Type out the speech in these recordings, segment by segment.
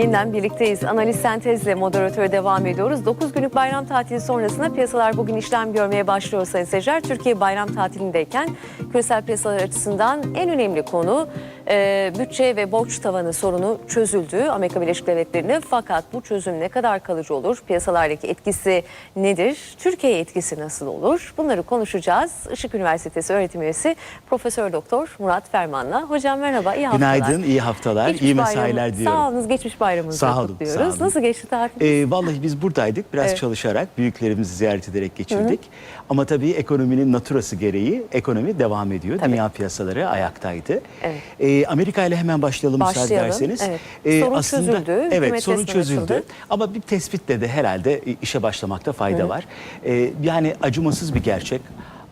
Yeniden birlikteyiz. Analiz sentezle moderatöre devam ediyoruz. 9 günlük bayram tatili sonrasında piyasalar bugün işlem görmeye başlıyor sayın seyirciler. Türkiye bayram tatilindeyken küresel piyasalar açısından en önemli konu e, bütçe ve borç tavanı sorunu çözüldü Amerika Birleşik Devletleri'nde. Fakat bu çözüm ne kadar kalıcı olur? Piyasalardaki etkisi nedir? Türkiye'ye etkisi nasıl olur? Bunları konuşacağız. Işık Üniversitesi öğretim üyesi Profesör Doktor Murat Ferman'la. Hocam merhaba, iyi haftalar. Günaydın, iyi haftalar, Geçmiş iyi bayramı- mesailer diliyorum. Sağ olunuz, geçmiş bayramınızı Sağ olun, kutluyoruz. sağ olun. Nasıl geçti tatil? Ee, vallahi biz buradaydık, biraz Evet. çalışarak, büyüklerimizi ziyaret ederek geçirdik. Ama tabii ekonominin naturası gereği ekonomi devam ediyor. Tabii. Dünya piyasaları ayaktaydı. Evet. Ee, Amerika ile hemen başlayalım, müsaade Başlayalım, ederseniz. evet. Sorun çözüldü, Evet, sorun resmen çözüldü. açıldı. Ama bir tespitle de herhalde işe başlamakta fayda var. Ee, yani acımasız bir gerçek.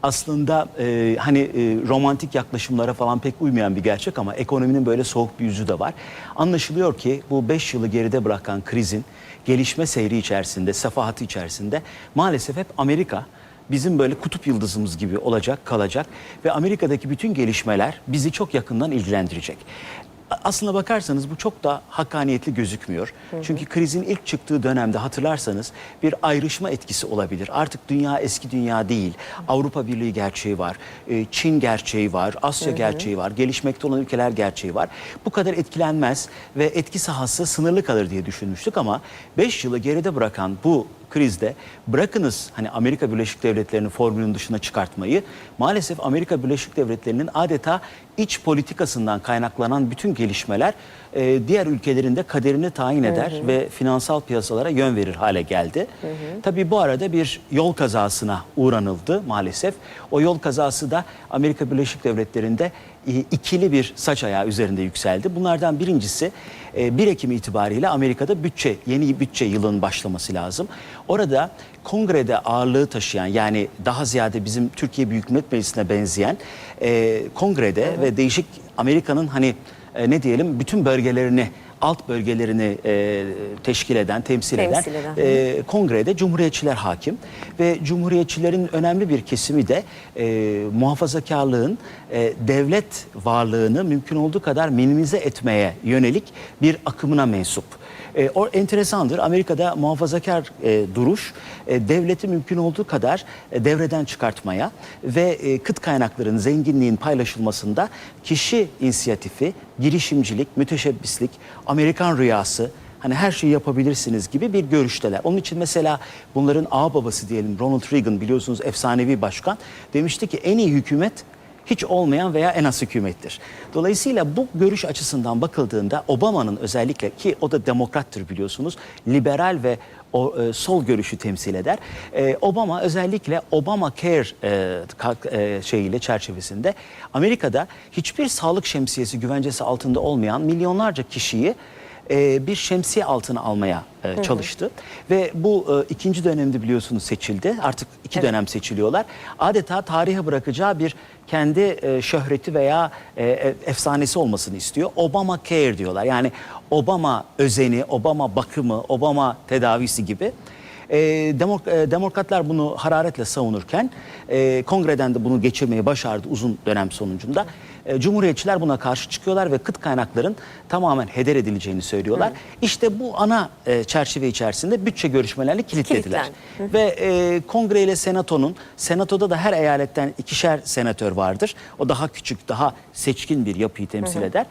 Aslında e, hani e, romantik yaklaşımlara falan pek uymayan bir gerçek ama ekonominin böyle soğuk bir yüzü de var. Anlaşılıyor ki bu 5 yılı geride bırakan krizin gelişme seyri içerisinde, sefahatı içerisinde maalesef hep Amerika bizim böyle kutup yıldızımız gibi olacak, kalacak ve Amerika'daki bütün gelişmeler bizi çok yakından ilgilendirecek. Aslına bakarsanız bu çok da hakkaniyetli gözükmüyor. Çünkü krizin ilk çıktığı dönemde hatırlarsanız bir ayrışma etkisi olabilir. Artık dünya eski dünya değil. Avrupa Birliği gerçeği var. e, Çin gerçeği var. Asya gerçeği var. Gelişmekte olan ülkeler gerçeği var. Bu kadar etkilenmez ve etki sahası sınırlı kalır diye düşünmüştük ama 5 yılı geride bırakan bu krizde bırakınız hani Amerika Birleşik Devletleri'nin formülün dışına çıkartmayı maalesef Amerika Birleşik Devletleri'nin adeta iç politikasından kaynaklanan bütün gelişmeler e, diğer ülkelerin de kaderini tayin eder ve finansal piyasalara yön verir hale geldi. Tabii bu arada bir yol kazasına uğranıldı maalesef. O yol kazası da Amerika Birleşik Devletleri'nde e, ikili bir saç ayağı üzerinde yükseldi. Bunlardan birincisi 1 Ekim itibariyle Amerika'da bütçe yeni bütçe yılının başlaması lazım. Orada kongrede ağırlığı taşıyan yani daha ziyade bizim Türkiye Büyük Millet Meclisi'ne benzeyen e, kongrede ve değişik Amerika'nın hani e, ne diyelim bütün bölgelerini alt bölgelerini e, teşkil eden, temsil, eden, Temsil eden. e, kongrede cumhuriyetçiler hakim ve cumhuriyetçilerin önemli bir kesimi de e, muhafazakarlığın e, devlet varlığını mümkün olduğu kadar minimize etmeye yönelik bir akımına mensup. E, o enteresandır. Amerika'da muhafazakar e, duruş e, devleti mümkün olduğu kadar e, devreden çıkartmaya ve e, kıt kaynakların zenginliğin paylaşılmasında kişi inisiyatifi, girişimcilik, müteşebbislik, Amerikan rüyası hani her şeyi yapabilirsiniz gibi bir görüşteler. Onun için mesela bunların ağ babası diyelim Ronald Reagan biliyorsunuz efsanevi başkan demişti ki en iyi hükümet hiç olmayan veya en az hükümettir. Dolayısıyla bu görüş açısından bakıldığında Obama'nın özellikle ki o da demokrattır biliyorsunuz liberal ve o e, sol görüşü temsil eder. E, Obama özellikle Obama Care e, e, şeyiyle çerçevesinde Amerika'da hiçbir sağlık şemsiyesi güvencesi altında olmayan milyonlarca kişiyi e, bir şemsiye altına almaya e, çalıştı. Ve bu e, ikinci dönemde biliyorsunuz seçildi. Artık iki dönem seçiliyorlar. Adeta tarihe bırakacağı bir kendi e, şöhreti veya e, efsanesi olmasını istiyor. Obama Care diyorlar. Yani Obama özeni, Obama bakımı, Obama tedavisi gibi. E, demok- e, demokratlar bunu hararetle savunurken e, kongreden de bunu geçirmeyi başardı uzun dönem sonucunda. E, Cumhuriyetçiler buna karşı çıkıyorlar ve kıt kaynakların tamamen heder edileceğini söylüyorlar. İşte bu ana e, çerçeve içerisinde bütçe görüşmelerini kilitlediler. Ve e, kongre ile senatonun, senatoda da her eyaletten ikişer senatör vardır. O daha küçük, daha seçkin bir yapıyı temsil eder.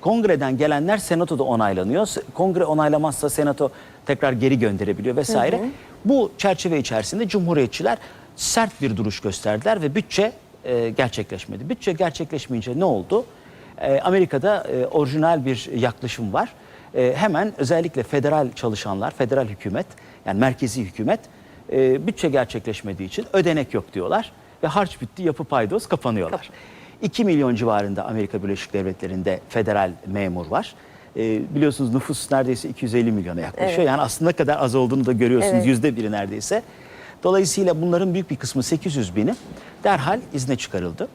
Kongreden gelenler senatoda onaylanıyor. Kongre onaylamazsa senato tekrar geri gönderebiliyor vesaire. Bu çerçeve içerisinde cumhuriyetçiler sert bir duruş gösterdiler ve bütçe e, gerçekleşmedi. Bütçe gerçekleşmeyince ne oldu? E, Amerika'da e, orijinal bir yaklaşım var. E, hemen özellikle federal çalışanlar, federal hükümet yani merkezi hükümet e, bütçe gerçekleşmediği için ödenek yok diyorlar ve harç bitti yapı paydos kapanıyorlar. 2 milyon civarında Amerika Birleşik Devletleri'nde federal memur var. E, biliyorsunuz nüfus neredeyse 250 milyona yaklaşıyor. Evet. Yani aslında kadar az olduğunu da görüyorsunuz. Evet. Yüzde biri neredeyse. Dolayısıyla bunların büyük bir kısmı 800 bini derhal izne çıkarıldı.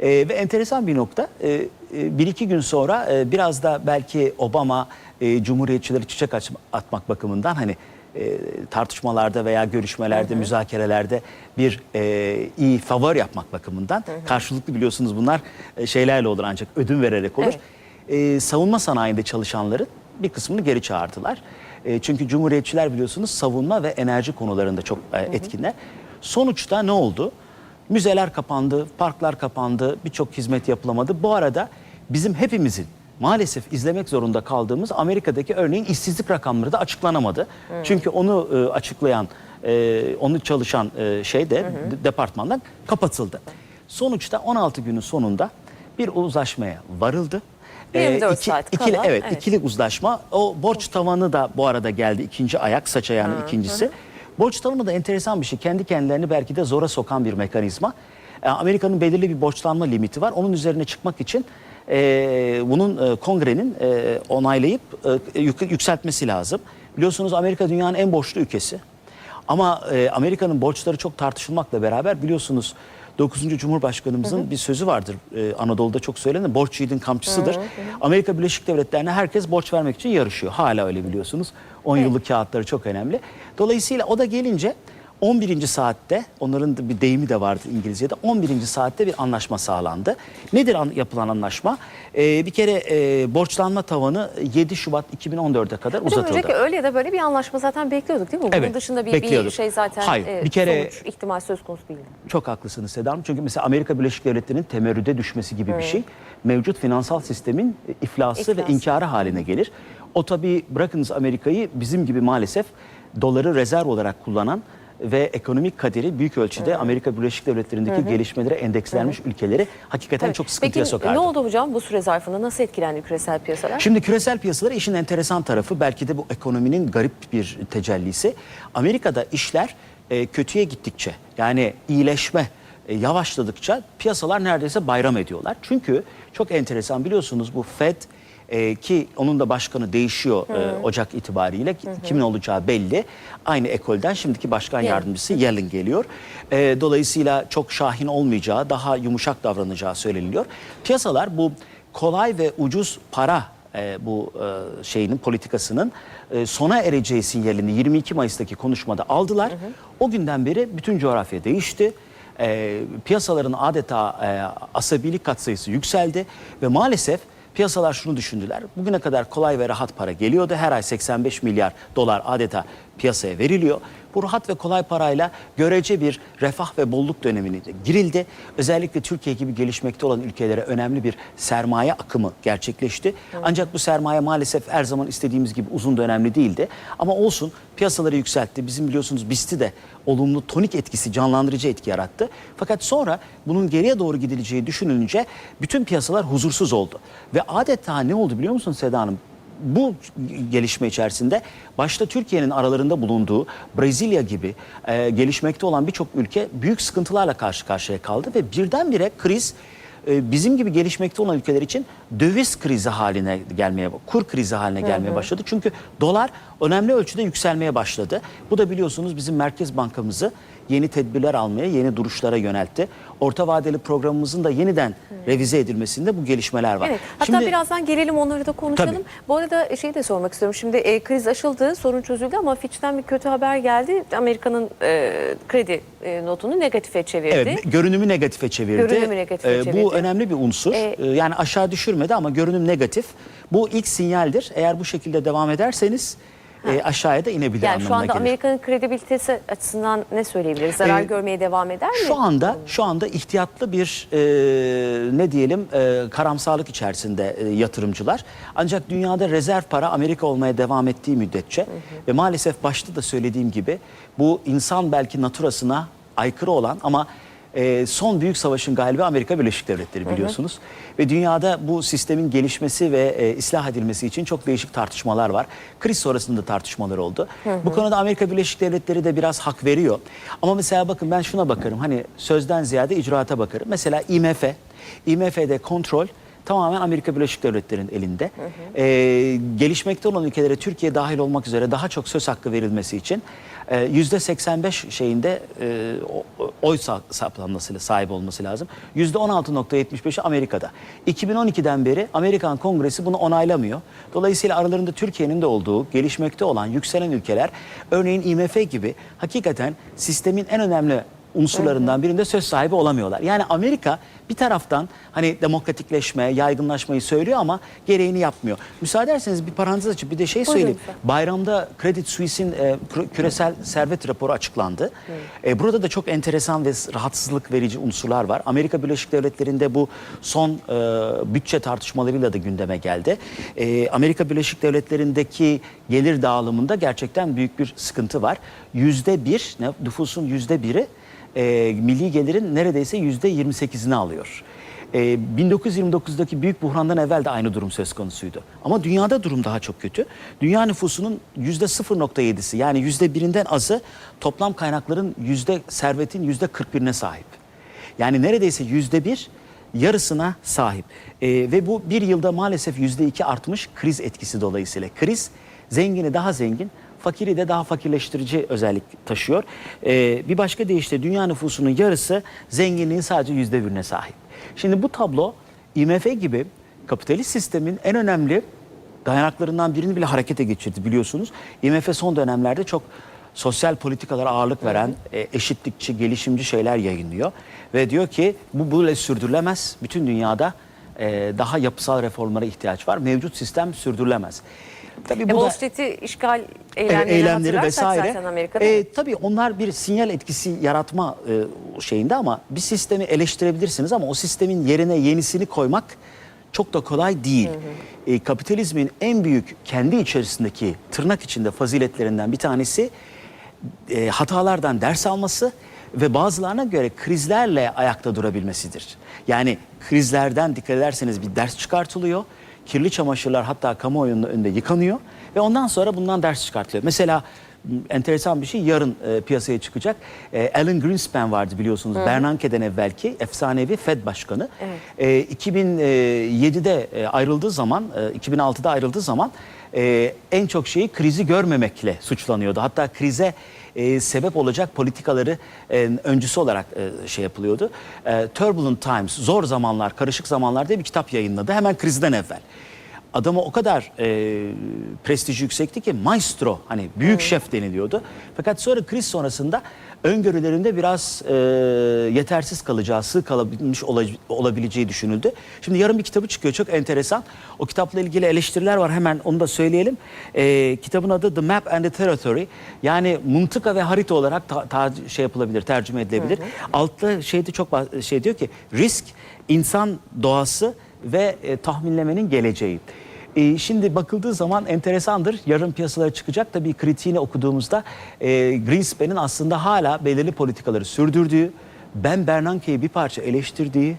E, ve enteresan bir nokta e, e, bir iki gün sonra e, biraz da belki Obama e, Cumhuriyetçileri çiçek aç- atmak bakımından hani e, tartışmalarda veya görüşmelerde, müzakerelerde bir e, iyi favor yapmak bakımından karşılıklı biliyorsunuz bunlar e, şeylerle olur ancak ödün vererek olur. Evet. E, savunma sanayinde çalışanların bir kısmını geri çağırdılar. E, çünkü Cumhuriyetçiler biliyorsunuz savunma ve enerji konularında çok e, etkinler. Sonuçta ne oldu? Müzeler kapandı, parklar kapandı, birçok hizmet yapılamadı. Bu arada bizim hepimizin maalesef izlemek zorunda kaldığımız Amerika'daki örneğin işsizlik rakamları da açıklanamadı. Çünkü onu e, açıklayan, e, onu çalışan e, şey de de- departmandan kapatıldı. Sonuçta 16 günün sonunda bir uzlaşmaya varıldı. 24 iki- saat ikili, kala, evet, evet. ikili uzlaşma. O borç tavanı da bu arada geldi. ikinci ayak, saç ayağının ikincisi. Borç tavanı da enteresan bir şey. Kendi kendilerini belki de zora sokan bir mekanizma. E, Amerika'nın belirli bir borçlanma limiti var. Onun üzerine çıkmak için e, bunun e, kongrenin e, onaylayıp e, yük- yükseltmesi lazım. Biliyorsunuz Amerika dünyanın en borçlu ülkesi. Ama e, Amerika'nın borçları çok tartışılmakla beraber biliyorsunuz 9. Cumhurbaşkanımızın bir sözü vardır. E, Anadolu'da çok söylenir. Borç yiğidin kamçısıdır. Amerika Birleşik Devletleri'ne herkes borç vermek için yarışıyor. Hala öyle biliyorsunuz. 10 yıllık kağıtları çok önemli. Dolayısıyla o da gelince 11. saatte onların da bir deyimi de vardı İngilizce'de. 11. saatte bir anlaşma sağlandı. Nedir an- yapılan anlaşma? E, bir kere e, borçlanma tavanı 7 Şubat 2014'e kadar Hocam uzatıldı. öncelikle öyle ya da böyle bir anlaşma zaten bekliyorduk değil mi? Bunun Evet, dışında bir, bir şey zaten Hayır, e, bir kere- sonuç ihtimal söz konusu değildi. Çok haklısınız Seda Hanım. Çünkü mesela Amerika Birleşik Devletleri'nin temerrüde düşmesi gibi bir şey mevcut finansal sistemin e, iflası, ve İflası. inkarı haline gelir. O tabii bırakınız Amerika'yı bizim gibi maalesef doları rezerv olarak kullanan ve ekonomik kaderi büyük ölçüde Amerika Birleşik Devletleri'ndeki gelişmelere endekslenmiş ülkeleri hakikaten Tabii. çok sıkıntıya Peki sokardı. ne oldu hocam bu süre zarfında nasıl etkilendi küresel piyasalar? Şimdi küresel piyasalar işin enteresan tarafı belki de bu ekonominin garip bir tecellisi. Amerika'da işler e, kötüye gittikçe yani iyileşme e, yavaşladıkça piyasalar neredeyse bayram ediyorlar. Çünkü çok enteresan biliyorsunuz bu Fed e, ki onun da başkanı değişiyor e, Ocak itibariyle kimin olacağı belli. Aynı ekolden şimdiki başkan yardımcısı Yellen geliyor. E, dolayısıyla çok şahin olmayacağı, daha yumuşak davranacağı söyleniliyor. Piyasalar bu kolay ve ucuz para e, bu e, şeyinin politikasının e, sona ereceği sinyalini 22 Mayıs'taki konuşmada aldılar. O günden beri bütün coğrafya değişti. E, piyasaların adeta e, asabilik katsayısı yükseldi ve maalesef piyasalar şunu düşündüler. Bugüne kadar kolay ve rahat para geliyordu. Her ay 85 milyar dolar adeta piyasaya veriliyor. Bu rahat ve kolay parayla görece bir refah ve bolluk dönemine de girildi. Özellikle Türkiye gibi gelişmekte olan ülkelere önemli bir sermaye akımı gerçekleşti. Ancak bu sermaye maalesef her zaman istediğimiz gibi uzun dönemli değildi. Ama olsun piyasaları yükseltti. Bizim biliyorsunuz BIST'i de olumlu tonik etkisi, canlandırıcı etki yarattı. Fakat sonra bunun geriye doğru gidileceği düşünülünce bütün piyasalar huzursuz oldu. Ve adeta ne oldu biliyor musun Seda Hanım? Bu gelişme içerisinde başta Türkiye'nin aralarında bulunduğu Brezilya gibi e, gelişmekte olan birçok ülke büyük sıkıntılarla karşı karşıya kaldı ve birdenbire kriz e, bizim gibi gelişmekte olan ülkeler için döviz krizi haline gelmeye, kur krizi haline gelmeye başladı. Çünkü dolar önemli ölçüde yükselmeye başladı. Bu da biliyorsunuz bizim Merkez Bankamızı yeni tedbirler almaya, yeni duruşlara yöneltti. Orta vadeli programımızın da yeniden revize edilmesinde bu gelişmeler var. Evet. Hatta Şimdi- birazdan gelelim onları da konuşalım. Tabii. Bu arada şeyi de sormak istiyorum. Şimdi e, kriz aşıldı, sorun çözüldü ama Fitch'ten bir kötü haber geldi. Amerika'nın e, kredi e, notunu negatife çevirdi. Evet, görünümü negatife çevirdi. Görünümü negatife Ee, çevirdi. Bu önemli bir unsur. Ee, Ee, yani aşağı düşürmedi ama görünüm negatif. Bu ilk sinyaldir. Eğer bu şekilde devam ederseniz e, aşağıya da inebilir yani anlamına şu anda gelir. Amerika'nın kredibilitesi açısından ne söyleyebiliriz? Zarar Ee, görmeye devam eder mi? Şu anda şu anda ihtiyatlı bir e, ne diyelim e, karamsarlık içerisinde e, yatırımcılar. Ancak dünyada rezerv para Amerika olmaya devam ettiği müddetçe ve maalesef başta da söylediğim gibi bu insan belki naturasına aykırı olan ama e, son büyük savaşın galibi Amerika Birleşik Devletleri biliyorsunuz. Ve dünyada bu sistemin gelişmesi ve e, ıslah edilmesi için çok değişik tartışmalar var. Kriz sonrasında tartışmalar oldu. Bu konuda Amerika Birleşik Devletleri de biraz hak veriyor. Ama mesela bakın ben şuna bakarım. Hani sözden ziyade icraata bakarım. Mesela IMF, IMF'de kontrol tamamen Amerika Birleşik Devletleri'nin elinde. Ee, gelişmekte olan ülkelere Türkiye dahil olmak üzere daha çok söz hakkı verilmesi için e, yüzde 85 şeyinde e, oy sa- saplanmasıyla sahip olması lazım. Yüzde 16.75'i Amerika'da. 2012'den beri Amerikan Kongresi bunu onaylamıyor. Dolayısıyla aralarında Türkiye'nin de olduğu gelişmekte olan yükselen ülkeler örneğin IMF gibi hakikaten sistemin en önemli unsurlarından birinde söz sahibi olamıyorlar. Yani Amerika bir taraftan hani demokratikleşme, yaygınlaşmayı söylüyor ama gereğini yapmıyor. Müsaade ederseniz bir parantez açıp bir de şey söyleyeyim. Bayramda Credit Suisse'in e, kü- küresel servet raporu açıklandı. E, burada da çok enteresan ve rahatsızlık verici unsurlar var. Amerika Birleşik Devletleri'nde bu son e, bütçe tartışmalarıyla da gündeme geldi. E, Amerika Birleşik Devletleri'ndeki gelir dağılımında gerçekten büyük bir sıkıntı var. Yüzde bir, nüfusun yüzde biri e, milli gelirin neredeyse yüzde 28'ini alıyor. E, 1929'daki büyük buhrandan evvel de aynı durum söz konusuydu. Ama dünyada durum daha çok kötü. Dünya nüfusunun yüzde 0.7'si yani yüzde birinden azı toplam kaynakların yüzde servetin yüzde 41'ine sahip. Yani neredeyse yüzde bir yarısına sahip. E, ve bu bir yılda maalesef yüzde iki artmış kriz etkisi dolayısıyla. Kriz zengini daha zengin, fakiri de daha fakirleştirici özellik taşıyor. Ee, bir başka deyişle dünya nüfusunun yarısı zenginliğin sadece yüzde birine sahip. Şimdi bu tablo IMF gibi kapitalist sistemin en önemli dayanaklarından birini bile harekete geçirdi biliyorsunuz. IMF son dönemlerde çok sosyal politikalara ağırlık veren, e, eşitlikçi, gelişimci şeyler yayınlıyor. Ve diyor ki bu böyle sürdürülemez. Bütün dünyada e, daha yapısal reformlara ihtiyaç var. Mevcut sistem sürdürülemez. Tabii E, bu Wall da- Street'i işgal eylemleri hatırlarsak vesaire. zaten Amerika'da. E, tabii onlar bir sinyal etkisi yaratma e, şeyinde ama bir sistemi eleştirebilirsiniz ama o sistemin yerine yenisini koymak çok da kolay değil. E, kapitalizmin en büyük kendi içerisindeki tırnak içinde faziletlerinden bir tanesi e, hatalardan ders alması ve bazılarına göre krizlerle ayakta durabilmesidir. Yani krizlerden dikkat ederseniz bir ders çıkartılıyor. Kirli çamaşırlar hatta kamuoyunun önünde yıkanıyor ve ondan sonra bundan ders çıkartılıyor. Mesela enteresan bir şey yarın e, piyasaya çıkacak. E, Alan Greenspan vardı biliyorsunuz. Bernanke'den evvelki efsanevi Fed başkanı. E, 2007'de e, ayrıldığı zaman, e, 2006'da ayrıldığı zaman e, en çok şeyi krizi görmemekle suçlanıyordu. Hatta krize e, sebep olacak politikaları e, öncüsü olarak e, şey yapılıyordu. E, Turbulent Times, Zor Zamanlar, Karışık Zamanlar diye bir kitap yayınladı hemen krizden evvel. Adama o kadar e, prestiji yüksekti ki maestro hani büyük şef deniliyordu. Fakat sonra kriz sonrasında öngörülerinde biraz e, yetersiz kalacağı, sığ kalabilmiş ola- olabileceği düşünüldü. Şimdi yarın bir kitabı çıkıyor çok enteresan. O kitapla ilgili eleştiriler var hemen onu da söyleyelim. E, kitabın adı The Map and the Territory. Yani mıntıka ve harita olarak ta- ta- şey yapılabilir, tercüme edilebilir. Altta şeyde çok şey diyor ki risk, insan doğası ve e, tahminlemenin geleceği. E, şimdi bakıldığı zaman enteresandır. Yarın piyasalara çıkacak da bir kritiğini okuduğumuzda e, Greenspan'in aslında hala belirli politikaları sürdürdüğü, Ben Bernanke'yi bir parça eleştirdiği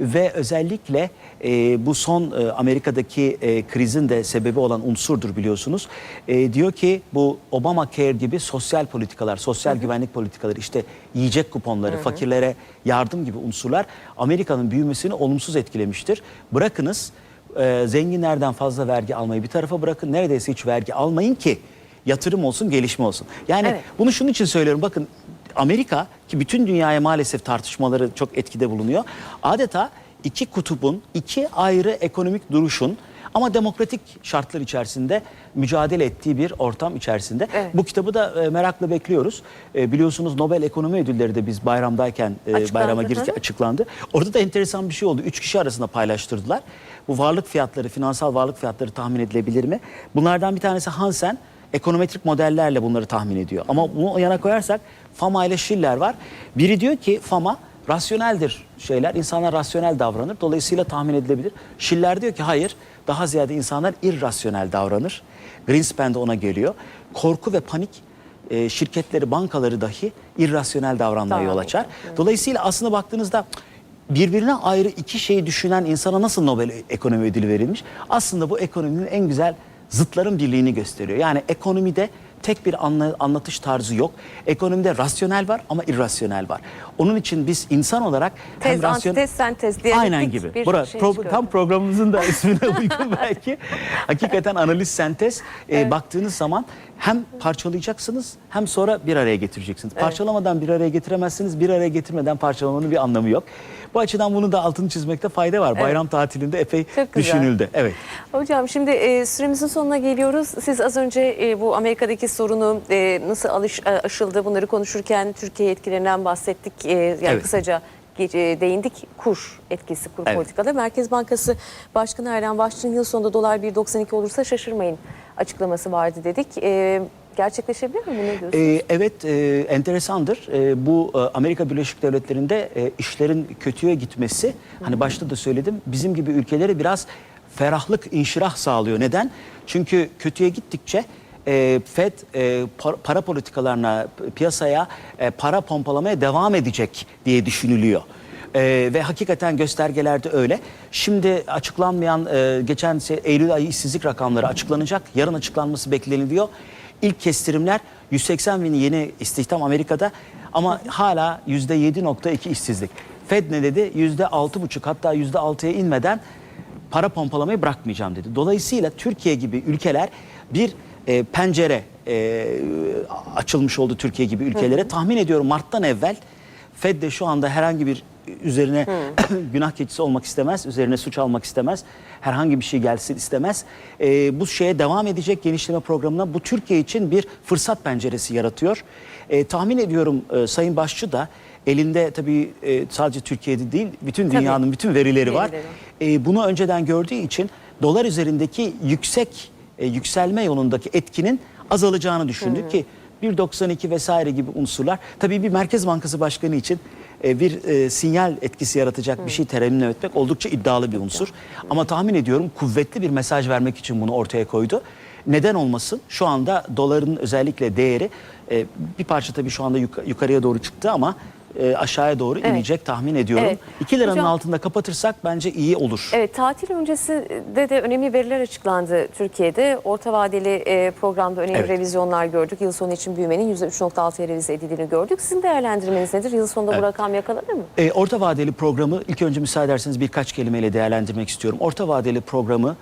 ve özellikle e, bu son e, Amerika'daki e, krizin de sebebi olan unsurdur biliyorsunuz. E, diyor ki bu Obamacare gibi sosyal politikalar, sosyal güvenlik politikaları işte yiyecek kuponları, fakirlere yardım gibi unsurlar Amerika'nın büyümesini olumsuz etkilemiştir. Bırakınız e, zenginlerden fazla vergi almayı bir tarafa bırakın. Neredeyse hiç vergi almayın ki yatırım olsun, gelişme olsun. Yani Evet. bunu şunun için söylüyorum. Bakın Amerika ki bütün dünyaya maalesef tartışmaları çok etkide bulunuyor. Adeta iki kutubun, iki ayrı ekonomik duruşun ama demokratik şartlar içerisinde mücadele ettiği bir ortam içerisinde. Evet. Bu kitabı da e, merakla bekliyoruz. E, biliyorsunuz Nobel Ekonomi Ödülleri de biz bayramdayken e, Açıklandı, bayrama girirken açıklandı. Orada da enteresan bir şey oldu. Üç kişi arasında paylaştırdılar. Bu varlık fiyatları, finansal varlık fiyatları tahmin edilebilir mi? Bunlardan bir tanesi Hansen. Ekonometrik modellerle bunları tahmin ediyor. Ama bunu yana koyarsak Fama ile Schiller var. Biri diyor ki Fama rasyoneldir şeyler. İnsanlar rasyonel davranır. Dolayısıyla tahmin edilebilir. Schiller diyor ki hayır. Daha ziyade insanlar irrasyonel davranır. Greenspan de ona geliyor. Korku ve panik e, şirketleri, bankaları dahi irrasyonel davranmaya yol açar. Dolayısıyla aslında baktığınızda birbirine ayrı iki şeyi düşünen insana nasıl Nobel Ekonomi Ödülü verilmiş? Aslında bu ekonominin en güzel zıtların birliğini gösteriyor. Yani ekonomide tek bir anla- anlatış tarzı yok. Ekonomide rasyonel var ama irrasyonel var. Onun için biz insan olarak hem Tez, rasyon- antitez, sentez diye Aynen gibi. bir Bura, şey pro- tam programımızın da ismine uygun belki. Hakikaten analiz sentez e, baktığınız zaman hem parçalayacaksınız hem sonra bir araya getireceksiniz. Parçalamadan bir araya getiremezsiniz. Bir araya getirmeden parçalamanın bir anlamı yok. Bu açıdan bunu da altını çizmekte fayda var. Bayram tatilinde epey Çok güzel. düşünüldü. Evet. Hocam şimdi e, süremizin sonuna geliyoruz. Siz az önce e, bu Amerika'daki sorunu e, nasıl alış, e, aşıldı bunları konuşurken Türkiye etkilerinden bahsettik. E, yani Evet. kısaca e, değindik. Kur etkisi, kur Evet. politikada. Merkez Bankası Başkanı Erdoğan Başçı'nın yıl sonunda dolar 1.92 olursa şaşırmayın açıklaması vardı dedik. E, gerçekleşebilir mi ne diyorsunuz? Ee, evet e, enteresandır. E, bu e, Amerika Birleşik Devletleri'nde e, işlerin kötüye gitmesi hani başta da söyledim bizim gibi ülkelere biraz ferahlık, inşirah sağlıyor. Neden? Çünkü kötüye gittikçe e, Fed e, par- para politikalarına, piyasaya e, para pompalamaya devam edecek diye düşünülüyor. Ee, ve hakikaten göstergelerde öyle. Şimdi açıklanmayan e, geçen Eylül ayı işsizlik rakamları açıklanacak. Yarın açıklanması bekleniliyor. İlk kestirimler 180 bin yeni istihdam Amerika'da ama hala %7.2 işsizlik. Fed ne dedi? %6.5 hatta %6'ya inmeden para pompalamayı bırakmayacağım dedi. Dolayısıyla Türkiye gibi ülkeler bir e, pencere e, açılmış oldu Türkiye gibi ülkelere. Tahmin ediyorum Mart'tan evvel Fed de şu anda herhangi bir üzerine günah keçisi olmak istemez, üzerine suç almak istemez. Herhangi bir şey gelsin istemez. Ee, bu şeye devam edecek genişleme programına bu Türkiye için bir fırsat penceresi yaratıyor. Ee, tahmin ediyorum e, Sayın Başçı da elinde tabii e, sadece Türkiye'de değil bütün Tabii. dünyanın bütün verileri var. Ee, bunu önceden gördüğü için dolar üzerindeki yüksek e, yükselme yolundaki etkinin azalacağını düşündük ki 1.92 vesaire gibi unsurlar tabii bir Merkez Bankası Başkanı için e, bir e, sinyal etkisi yaratacak bir şey terennüm etmek oldukça iddialı bir unsur. Ama tahmin ediyorum kuvvetli bir mesaj vermek için bunu ortaya koydu. Neden olmasın? Şu anda doların özellikle değeri e, bir parça tabii şu anda yuka- yukarıya doğru çıktı ama e, aşağıya doğru Evet. inecek tahmin ediyorum. Evet. 2 liranın Hocam- altında kapatırsak bence iyi olur. Evet, tatil öncesinde de önemli veriler açıklandı Türkiye'de. Orta vadeli e, programda önemli Evet. revizyonlar gördük. Yıl sonu için büyümenin %3.6'ya revize edildiğini gördük. Sizin değerlendirmeniz nedir? Yıl sonunda bu rakam yakalanır mı? E, orta vadeli programı ilk önce müsaade ederseniz birkaç kelimeyle değerlendirmek istiyorum. Orta vadeli programı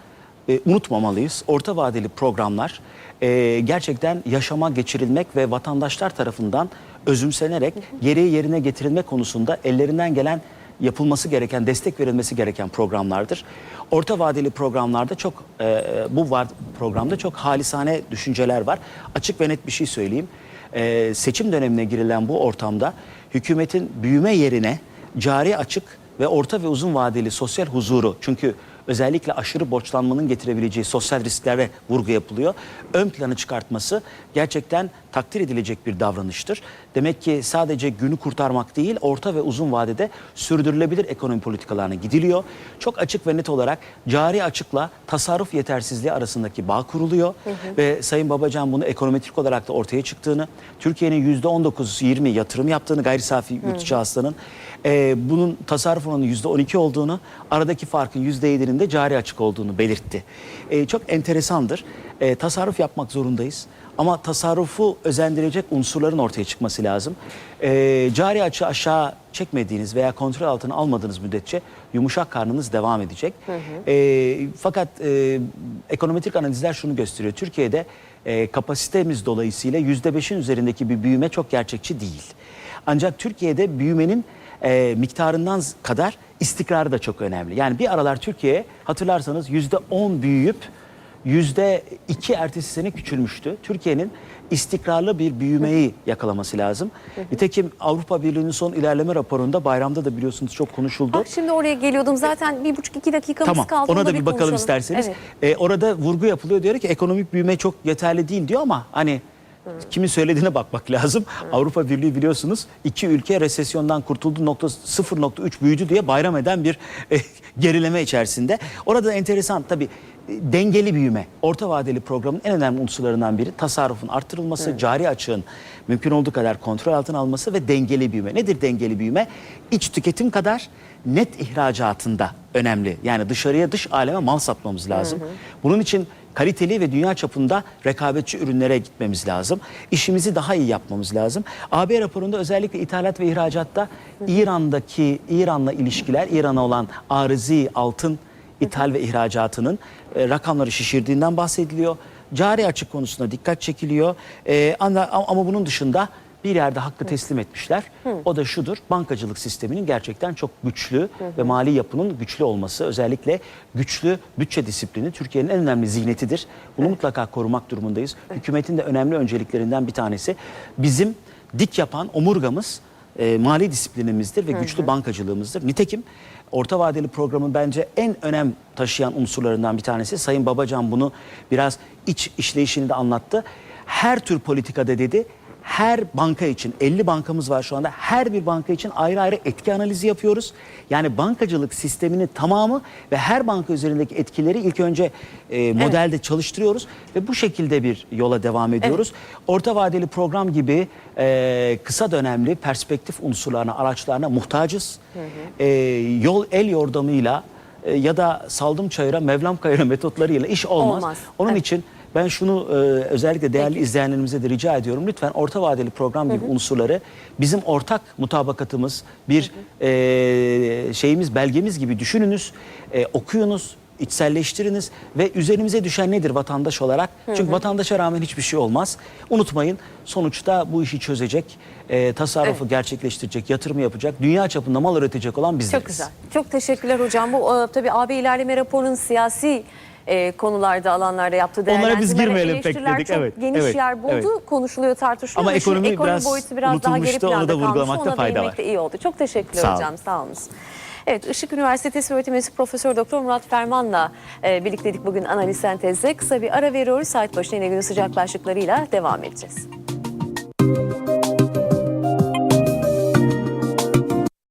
e, unutmamalıyız. Orta vadeli programlar e, gerçekten yaşama geçirilmek ve vatandaşlar tarafından özümsenerek gereği yerine getirilme konusunda ellerinden gelen yapılması gereken, destek verilmesi gereken programlardır. Orta vadeli programlarda çok e, bu var programda çok halisane düşünceler var. Açık ve net bir şey söyleyeyim. E, seçim dönemine girilen bu ortamda hükümetin büyüme yerine cari açık ve orta ve uzun vadeli sosyal huzuru çünkü özellikle aşırı borçlanmanın getirebileceği sosyal risklere vurgu yapılıyor. Ön plana çıkartması gerçekten takdir edilecek bir davranıştır. Demek ki sadece günü kurtarmak değil, orta ve uzun vadede sürdürülebilir ekonomi politikalarına gidiliyor. Çok açık ve net olarak cari açıkla tasarruf yetersizliği arasındaki bağ kuruluyor. Ve Sayın Babacan bunu ekonometrik olarak da ortaya çıktığını, Türkiye'nin %19-20 yatırım yaptığını gayri safi yurt içi hasılanın, e, bunun tasarruf oranı %12 olduğunu, aradaki farkın %7'nin de cari açık olduğunu belirtti. E, çok enteresandır. E, tasarruf yapmak zorundayız. Ama tasarrufu özendirecek unsurların ortaya çıkması lazım. E, cari açığı aşağı çekmediğiniz veya kontrol altına almadığınız müddetçe yumuşak karnınız devam edecek. E, fakat e, ekonometrik analizler şunu gösteriyor. Türkiye'de e, kapasitemiz dolayısıyla %5'in üzerindeki bir büyüme çok gerçekçi değil. Ancak Türkiye'de büyümenin e, miktarından kadar istikrarı da çok önemli. Yani bir aralar Türkiye hatırlarsanız %10 büyüyüp %2 ertesi sene küçülmüştü. Türkiye'nin istikrarlı bir büyümeyi yakalaması lazım. Nitekim Avrupa Birliği'nin son ilerleme raporunda bayramda da biliyorsunuz çok konuşuldu. Bak şimdi oraya geliyordum. Zaten bir buçuk iki dakikamız Tamam kaldı. ona da bir bakalım konuşalım. isterseniz. Evet. Ee, orada vurgu yapılıyor diyor ki ekonomik büyüme çok yeterli değil diyor ama hani kimin söylediğine bakmak lazım. Avrupa Birliği biliyorsunuz iki ülke resesyondan kurtuldu nokta 0.3 büyüdü diye bayram eden bir e, gerileme içerisinde. Orada enteresan tabii dengeli büyüme. Orta vadeli programın en önemli unsurlarından biri tasarrufun arttırılması, cari açığın mümkün olduğu kadar kontrol altına alması ve dengeli büyüme. Nedir dengeli büyüme? İç tüketim kadar net ihracatında önemli. Yani dışarıya dış aleme mal satmamız lazım. Bunun için kaliteli ve dünya çapında rekabetçi ürünlere gitmemiz lazım. İşimizi daha iyi yapmamız lazım. AB raporunda özellikle ithalat ve ihracatta İran'daki İran'la ilişkiler, İran'a olan arızi altın ithal ve ihracatının e, rakamları şişirdiğinden bahsediliyor. cari açık konusunda dikkat çekiliyor. Ee, ama, ama bunun dışında bir yerde hakkı teslim etmişler. O da şudur. Bankacılık sisteminin gerçekten çok güçlü ve mali yapının güçlü olması. Özellikle güçlü bütçe disiplini Türkiye'nin en önemli zihniyetidir. Bunu mutlaka korumak durumundayız. Hükümetin de önemli önceliklerinden bir tanesi. Bizim dik yapan omurgamız e, mali disiplinimizdir ve güçlü bankacılığımızdır. Nitekim orta vadeli programın bence en önem taşıyan unsurlarından bir tanesi. Sayın Babacan bunu biraz iç işleyişini de anlattı. Her tür politikada dedi her banka için 50 bankamız var şu anda. Her bir banka için ayrı ayrı etki analizi yapıyoruz. Yani bankacılık sisteminin tamamı ve her banka üzerindeki etkileri ilk önce e, modelde çalıştırıyoruz ve bu şekilde bir yola devam ediyoruz. Orta vadeli program gibi e, kısa dönemli perspektif unsurlarına, araçlarına muhtacız. E, yol el yordamıyla e, ya da saldım çayıra, mevlam kayıra metotlarıyla iş olmaz. Olmaz. Onun Evet. için ben şunu e, özellikle değerli izleyenlerimize de rica ediyorum. Lütfen orta vadeli program gibi unsurları bizim ortak mutabakatımız, bir e, şeyimiz, belgemiz gibi düşününüz, e, okuyunuz, içselleştiriniz ve üzerimize düşen nedir vatandaş olarak? Çünkü vatandaşa rağmen hiçbir şey olmaz. Unutmayın sonuçta bu işi çözecek, e, tasarrufu gerçekleştirecek, yatırım yapacak, dünya çapında mal üretecek olan bizleriz. Çok güzel. Çok teşekkürler hocam. Bu e, tabii AB ilerleme raporunun siyasi e, konularda, alanlarda yaptığı Onlara biz girmeyelim pek eleştiriler dedik, çok evet, geniş evet, yer buldu. evet. Konuşuluyor, tartışılıyor. Ama şimdi ekonomi ekonomi biraz boyutu biraz daha geri unutulmuştu, onu planda da kalmış. vurgulamakta Ona fayda var. iyi oldu. Çok teşekkürler Sağ olun. hocam. Sağ olunuz. Evet, Işık Üniversitesi öğretim üyesi Profesör Doktor Murat Ferman'la e, birlikteydik bugün analiz sentezde. Kısa bir ara veriyoruz. Saat başına yine günün sıcak başlıklarıyla devam edeceğiz.